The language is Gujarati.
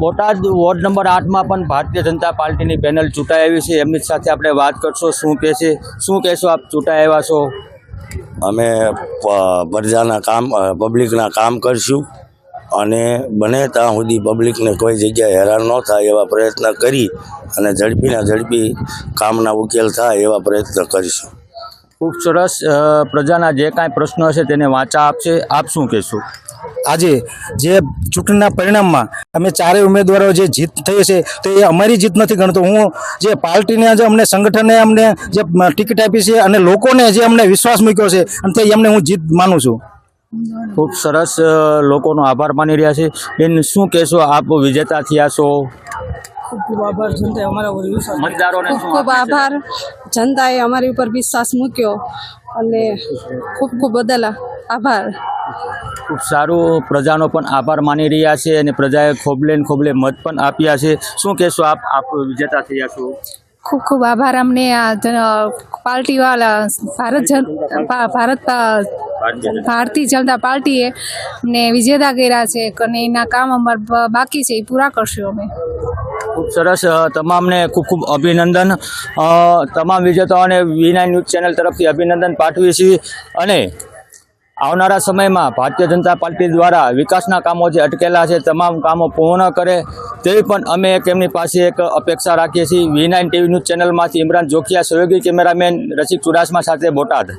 બોટાદ વોર્ડ નંબર આઠમાં પણ ભારતીય જનતા પાર્ટીની પેનલ ચૂંટાઈ આવી છે. એમની સાથે આપણે વાત કરશો. શું કહેશે શું કહેશો આપ? ચૂંટાઈ આવ્યા છો? અમે પ્રજાના કામ પબ્લિકના કામ કરશું અને બને ત્યાં સુધી પબ્લિકને કોઈ જગ્યાએ હેરાન ન થાય એવા પ્રયત્ન કરી અને ઝડપીના ઝડપી કામના ઉકેલ થાય એવા પ્રયત્ન કરીશું. ખૂબ સરસ. પ્રજાના જે કાંઈ પ્રશ્નો હશે તેને વાંચા આપશે. આપ શું કહેશો? આજે જે ચૂંટણીના પરિણામમાં અમે ચારેય ઉમેદવારો જે જીત થઈ છે તો એ અમારી જીત નથી ગણતો. હું જે પાર્ટીને જે અમને સંગઠને અમને જે ટિકિટ આપી છે અને લોકોને જે અમને વિશ્વાસ મૂક્યો છે અને તે એમને હું જીત માનું છું. ખૂબ સરસ લોકોનો આભાર માની રહ્યા છે. બેન શું કહેશો? આપ વિજેતા થયા છો. ખૂબ ખૂબ આભાર જનતાએ અમારા મતદારોને ખૂબ ખૂબ આભાર. જનતાએ અમારી ઉપર વિશ્વાસ મૂક્યો અને ખૂબ ખૂબ બદલ આભાર. ખૂબ સારું પ્રજાનો પણ આભાર માની રહ્યા છે અને પ્રજાએ ખોબલે ને ખોબલે મત પણ આપ્યા છે. શું કહેશો આપ? આપ વિજેતા થયા છો. ખૂબ ખૂબ આભાર અમને આ પાર્ટીવાળા ભારત જન ભારત ભારતીય જનતા પાર્ટીએ ને વિજેતા કર્યા છે અને એના કામ અમાર બાકી છે એ પૂરા કરશું અમે. ખૂબ સરસ તમામને ખૂબ ખૂબ અભિનંદન. તમામ વિજેતાઓને વી નાઇન ન્યૂઝ ચેનલ તરફથી અભિનંદન પાઠવીએ છીએ અને આવનારા સમયમાં ભારતીય જનતા પાર્ટી દ્વારા વિકાસના કામો જે અટકેલા છે, તમામ કામો પૂર્ણ કરે તેવી પણ અમે એક એમની પાસે એક અપેક્ષા રાખીએ છીએ. વી નાઇન ટીવી ન્યૂઝ ચેનલમાંથી ઇમરાન જોખિયા સહયોગી કેમેરામેન રસિક ચુડાસમા સાથે બોટાદ.